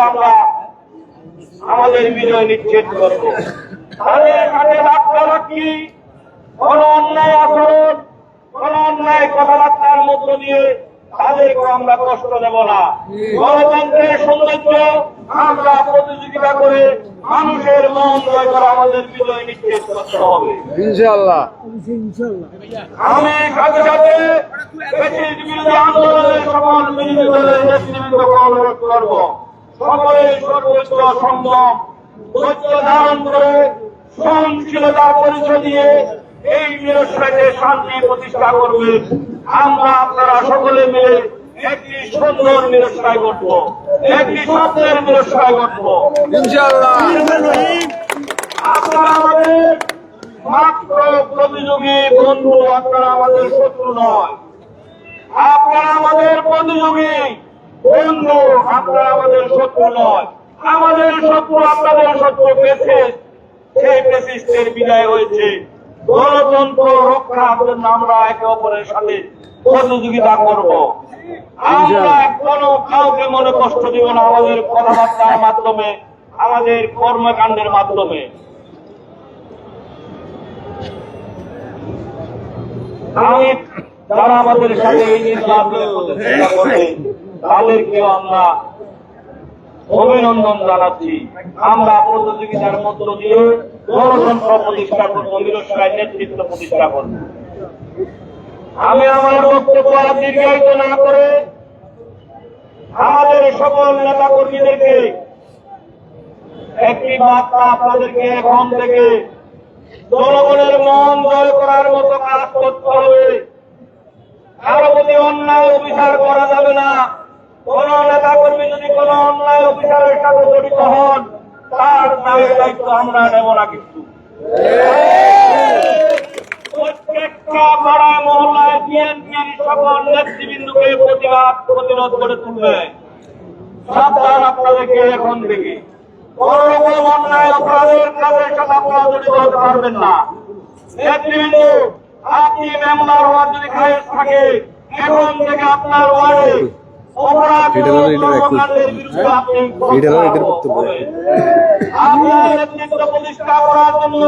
আমরা আমাদের বিজয় নিশ্চিত করব। কোন অন্যায় আচরণ কোন অন্যায় কথাবার্তার মধ্য দিয়ে তাদেরকে আমরা কষ্ট দেব না। গণতন্ত্রের সৌন্দর্য আমরা প্রতিযোগিতা করে মানুষের মন জয় করে আমাদের বিজয় নিশ্চিত করতে হবে। ইনশাআল্লাহ। আমি সাথে সাথে বিরোধী আন্দোলনের সকল বিরোধী দলের অনুরোধ করব। সকলের সর্বোচ্চ সম্ভব ধৈর্য ধারণ করে সহনশীলতার পরিচয় দিয়ে এই নিরস্বাকে শান্তি প্রতিষ্ঠা করবেন আমরা আপনারা সকলে মিলে একটি সুন্দর নিরস্বায় করব একটি স্বপ্নের নিরস্বায় করব ইনশাআল্লাহ। আপনারা আমাদের মাত্র প্রতিযোগী বন্ধু আপনারা আমাদের শত্রু নয়। আপনারা আমাদের প্রতিযোগী বন্ধু আপনারা আমাদের শত্রু নয়। আমাদের শত্রু আপনাদের শত্রু পেছে সেই পেসিস্টের বিদায় হয়েছে। গণতন্ত্র রক্ষার জন্য আমরা একে অপরের সাথে প্রতিযোগিতা করব। আমরা কোনো কাউকে মনে কষ্ট দিব না, আমাদের কথাবার্তার মাধ্যমে, আমাদের কর্মকাণ্ডের মাধ্যমে। আমি যারা আমাদের সাথে এই নির্বাচনে প্রতিযোগিতা করবে তাদেরকেও আমরা অভিনন্দন জানাচ্ছি। আমরা প্রতিযোগিতার মধ্য দিয়ে গণতন্ত্র প্রতিষ্ঠা করব নিরস্বায় নেতৃত্ব প্রতিষ্ঠা করব। আমি আমার বক্তব্য আর দীর্ঘায়িত না করে আমাদের সকল নেতা কর্মীদেরকে একটি বার্তা আপনাদেরকে এখন থেকে, জনগণের মন জয় করার মতো কাজ করতে হবে। কারও প্রতি অন্যায় অবিচার করা যাবে না। কোন নেতা কর্মী যদি কোন অন্যায় অবিচারের সাথে দায়িত্ব আমরা আপনাদেরকে এখন থেকে কোন রকম অন্যায় অপরাধের কাজের সাথে আপনারা জড়িত পারবেন না। নেতৃবৃন্দ, আপনি মেম্বার হওয়ার যদি খায়েশ থাকে, এখন থেকে আপনার ওয়ার্ডে এটা হলো এটার এক- কর্মকাণ্ডের বিরুদ্ধে আপনি এটা হলো এটার বক্তব্য। আপনার নেতৃত্ব প্রতিষ্ঠা করার জন্য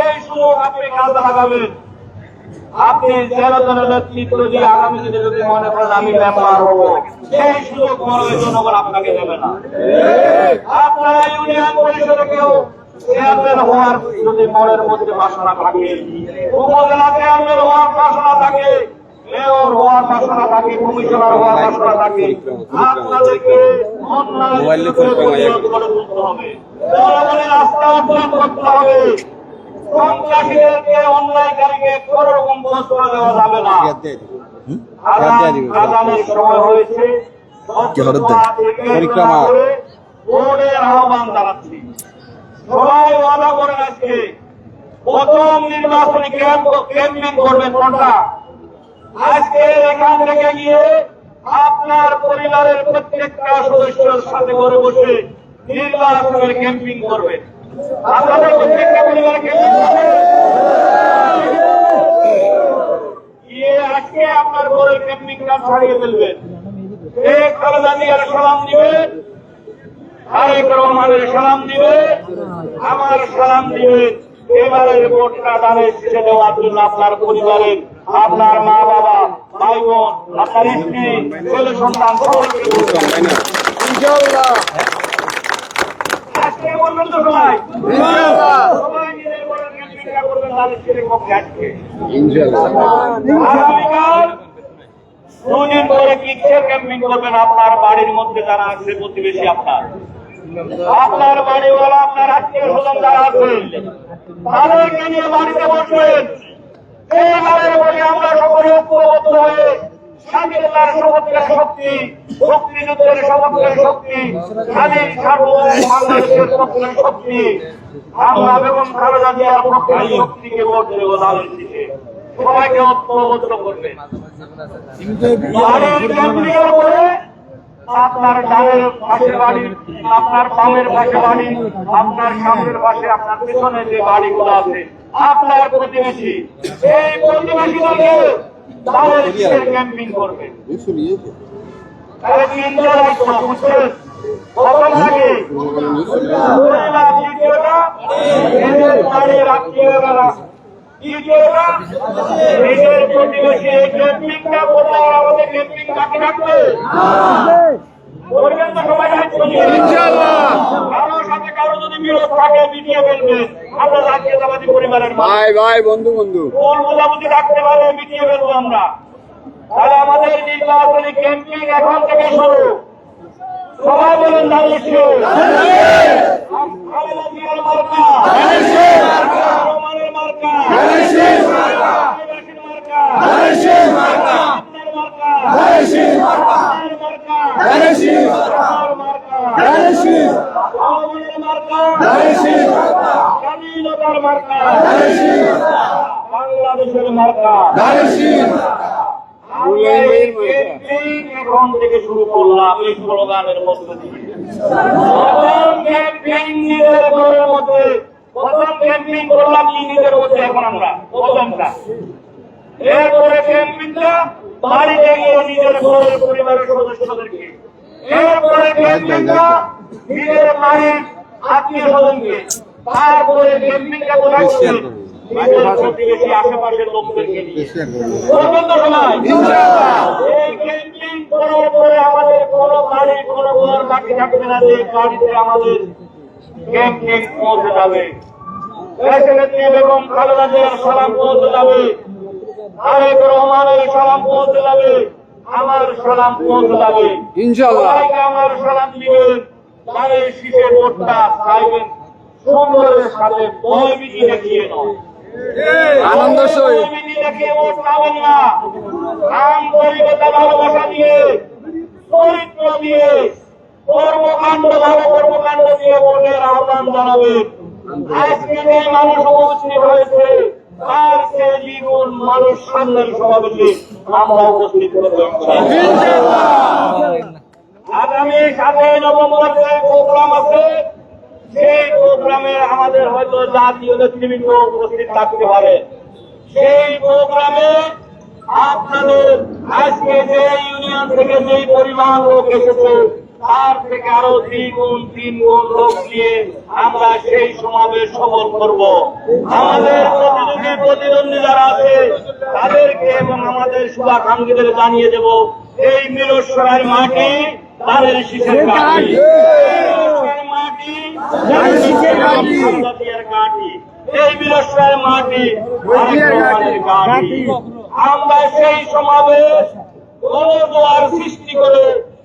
এই সুযোগ আপনি কাজে লাগাবেন। আপনি তেরো নেতৃত্ব দিয়ে আগামী দিনে যদি মনে করেন আমি মেম্বার হব সেই সুযোগ মনে জনগণ আপনাকে দেবে না। আপনারা ইউনিয়ন পরিষদে কেউ চেয়ারম্যান হওয়ার যদি মনের মধ্যে বাসনা থাকে উপজেলা চেয়ারম্যান হওয়ার বাসনা থাকে মেয়র হওয়ার বাসনা থাকে কমিশনার হওয়ার বাসনা থাকে আপনাদেরকে অন্যায় মোবাইলে বিরুদ্ধে ফোন পাওয়া যায়। প্রতিরোধ করে তুলতে হবে। জনগণের আস্থা অর্জন করতে হবে। সন্ত্রাসীদেরকে অন্যায়কারীকে কোন রকম দোষ দেওয়া যাবে না। আগাম সময় হয়েছে। কি হঠাৎ দেয়? পরিক্রমা। বোর্ডের আহ্বান জানাচ্ছি। সবাই ওয়াদা করেন আজকে। প্রথম নির্বাচনী ক্যাম্প ক্যাম্পিং করবেন কোনটা? আজকে এখান থেকে গিয়ে আপনার পরিবারের প্রত্যেকটা সদস্যের সাথে ঘরে বসে নির্বাচনের ক্যাম্পিং করবেন। আপনাদের প্রত্যেকটা পরিবারে ক্যাম্পিং গিয়ে আজকে আপনার ঘরের ক্যাম্পিং গ্রাউন্ড ছাড়িয়ে ফেলবেন। শেখ খালেদা জিয়ার সালাম দিবেন সালাম দিবে আমার সালাম দিবে এবারের ভোটটা দানের দেওয়ার জন্য আপনার পরিবারের আপনার মা বাবা ভাই বোন আপনার স্ত্রী ছেলে সন্তান সকলকে বলবেন। ইনশাআল্লাহ। আজকে বলবেন তো সবাই। সবাই নিজের ঘরের করবেন দানের শেষে পক্ষে আজকে আগামীকাল দুদিন পরে কিসের ক্যাম্পিং করবেন আপনার বাড়ির মধ্যে যারা আছে প্রতিবেশী আপনার? আপনার বাড়িওয়ালা আপনার আত্মীয় স্বজন যারা আছে তাদেরকে নিয়ে বাড়িতে বসবেন। এইবারে বলি আমরা সকলে ঐক্যবদ্ধ হয়ে স্বাধীনতার সমুদ্রের শক্তি মুক্তিযুদ্ধের সমুদ্রের শক্তি স্বাধীন সার্বভৌম বাংলাদেশের সমুদ্রের শক্তি আমরা বেগম খালেদা জিয়ার পক্ষে শক্তিকে ভোট দেব তাদের দিকে। সবাইকে ঐক্যবদ্ধ করবেন বাড়ির কেন্দ্রীয় করে আপনার ডানের পাশে বাড়ি আপনার বামের পাশে বাড়ি আপনার সামনের পাশে আপনার পিছনে যে বাড়িগুলো আছে আপনার প্রতিবেশী। এই প্রতিবেশীদেরকে তাদের ক্যাম্পিং করবে? নিজের প্রতিবেশী এই আমাদের বাকি থাকবে সবাই সাথে কারও যদি বিরোধ থাকে মিটিয়ে আমরা জাতীয়তাবাদী পরিবারের ভাই ভাই বন্ধু বন্ধু। ভুল বোঝাবুঝি থাকতে পারে মিটিয়ে ফেলব আমরা তাহলে আমাদের নির্বাচনী ক্যাম্পিং এখন থেকে শুরু। সবাই বলেন দাঁড়িয়ে মার্কা। রহমানের মার্কা। মার্কা। আপনার মার্কা। মার্কা। আমার মার্কা। মার্কা। স্বাধীনতার মার্কা। বাংলাদেশের মার্কা। আমরা এখন থেকে শুরু করলাম এই স্লোগানের মধ্য দিয়ে। প্রথম ক্যাম্পেইন করলাম কি নিজের মধ্যে এখন আমরা? প্রথমটা এরপরে ক্যাম্পেইনটা বাড়িতে গিয়ে নিজের ঘরের পরিবারের সদস্যদেরকে। এরপরে ক্যাম্পেইনটা নিজের বাড়ির আত্মীয় স্বজনকে। তারপরে ক্যাম্পেইনটা কোথায় করবে আশেপাশের লোকদেরকে নিয়ে। পর্যন্ত সময় ক্যাম্পিং আমাদের কোনো বাড়ি কোনো ঘর বাকি থাকবে না যে বাড়িতে আমাদের ক্যাম্পিং পৌঁছে যাবে। প্রেসিডেন্ট বেগম খালেদা জিয়ার সালাম পৌঁছে যাবে। তারেক রহমানের সালাম পৌঁছে যাবে। আমার সালাম পৌঁছে যাবে। ইনশাআল্লাহ। আমার সালাম দিবেন। তারে শীষে ভোটটা চাইবেন সুন্দরের সাথে বয় মিটি দেখিয়ে নয়। আনন্দ সহিত। দেখিয়ে না। কর্মকাণ্ড ভোটের আহ্বান জানাবেন আজকে যে মানুষ উপস্থিত হয়েছে, তার সে দ্বিগুণ মানুষ সামনের সমাবেশে আমরা উপস্থিত করব আগামী সাতই নভেম্বর যে প্রোগ্রাম আছে, সেই প্রোগ্রামে আমাদের হয়তো জাতীয় নেতৃবৃন্দ উপস্থিত থাকতে পারে। সেই প্রোগ্রামে আপনাদের আজকে যে ইউনিয়ন থেকে যে পরিমাণ লোক এসেছে তার থেকে আরও তিন গুণ তিন গুণ লোক দিয়ে আমরা সেই সমাবেশ সফল করব। আমাদের প্রতিযোগী প্রতিদ্বন্দ্বী যারা আছে তাদেরকে এবং আমাদের শুভাকাঙ্ক্ষীদের জানিয়ে দেব এই মিলসরার মাটি তাদের মিলসরার মাটি এই মিলসরার মাটি আমরা সেই সমাবেশ গণদোয়ার সৃষ্টি করে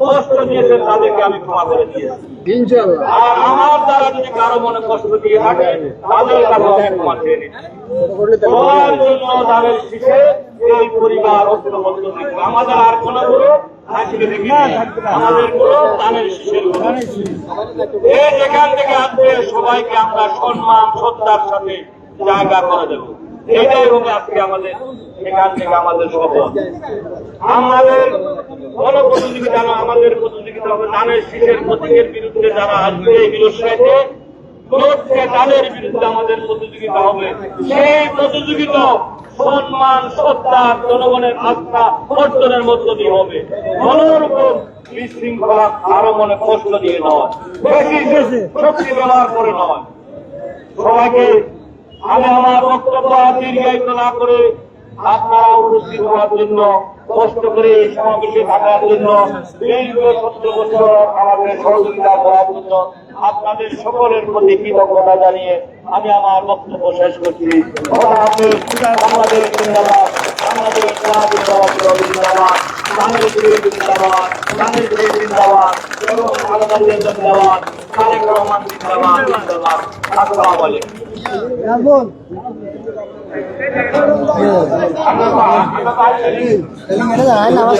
কষ্ট দিয়েছেন তাদেরকে আমি ক্ষমা করে দিয়েছি। আর আমার দ্বারা যদি কারও মনে কষ্ট দিয়ে থাকে তাদের কাছে ক্ষমা চেয়ে নিচ্ছি সবার জন্য তাদের শিখে এই পরিবার ঐক্যবদ্ধ আমাদের আর কোনো গুলো আজকে আমাদেরগুলো তাদের শিশের এই যেখান থেকে আসবে সবাইকে আমরা সম্মান শ্রদ্ধার সাথে জায়গা করে দেবো। এটাই হবে আজকে আমাদের, এখান থেকে আমাদের শপথ আমাদের কোন প্রতিযোগিতা না আমাদের প্রতিযোগিতা হবে ধানের শীষের প্রতীকের বিরুদ্ধে যারা আসবে এই সেই প্রতিযোগিতা সম্মান, শ্রদ্ধা জনগণের আস্থা অর্জনের মধ্য দিয়ে হবে। বিশৃঙ্খলা আরও মনে কষ্ট দিয়ে নয় শক্তি ব্যবহার করে নয়। সবাইকে আমি আমার বক্তব্য দীর্ঘায়িত না করে আপনারা উপস্থিত হওয়ার জন্য, কষ্ট করে সমাবেশে থাকার জন্য, দীর্ঘ বছর আমাদের সহযোগিতা করার জন্য আপনাদের সকলের প্রতি কৃতজ্ঞতা জানিয়ে আমি আমার বক্তব্য শেষ করছি। বাংলাদেশ আসসালামু আলাইকুম নামাজ